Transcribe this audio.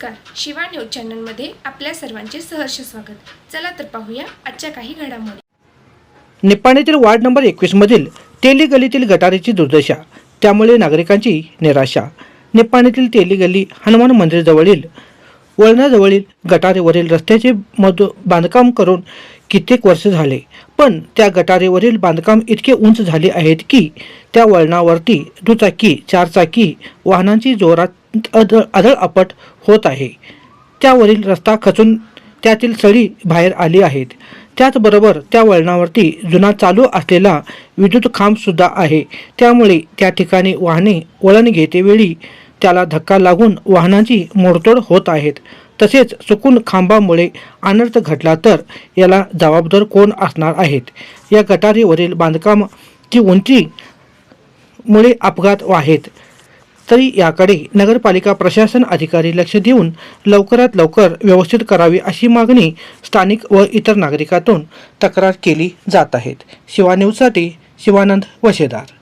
Shiva news चॅनलमध्ये आपल्या सर्वांचे सहर्ष स्वागत. चला तर पाहूया आजच्या काही घडामोडी. निपाणीतील वार्ड नंबर एकवीसमधील तेली गलीतील गटारीची दुर्दशा त्यामुळे नागरिकांची निराशा. निपाणीतील तेली गली हनुमान मंदिराजवळील वळणाजवळील गटारीवरील रस्त्याचे मध बांधकाम करून कित्येक वर्ष झाले. पण त्या गटारीवरील बांधकाम इतके उंच झाले आहेत की त्या वळणावरती दुचाकी चारचाकी वाहनांची जोरात अदळ अदळअपट होत आहे. त्यावरील रस्ता खचून त्यातील सळी बाहेर आली आहेत. त्याचबरोबर त्या वळणावरती जुना चालू असलेला विद्युत खांबसुद्धा आहे. त्यामुळे त्या ठिकाणी वाहने वळण घेतेवेळी त्याला धक्का लागून वाहनांची मोडतोड होत आहेत. तसेच चुकून खांबामुळे अनर्थ घडला तर याला जबाबदार कोण असणार आहेत? या गटारीवरील बांधकाम की उंची मुळे अपघात आहेत. तरी याकडे नगरपालिका प्रशासन अधिकारी लक्ष देऊन लवकरात लवकर व्यवस्थित करावी अशी मागणी स्थानिक व इतर नागरिकातून तक्रार केली जात आहेत. शिवा न्यूजसाठी शिवानंद वशेदार.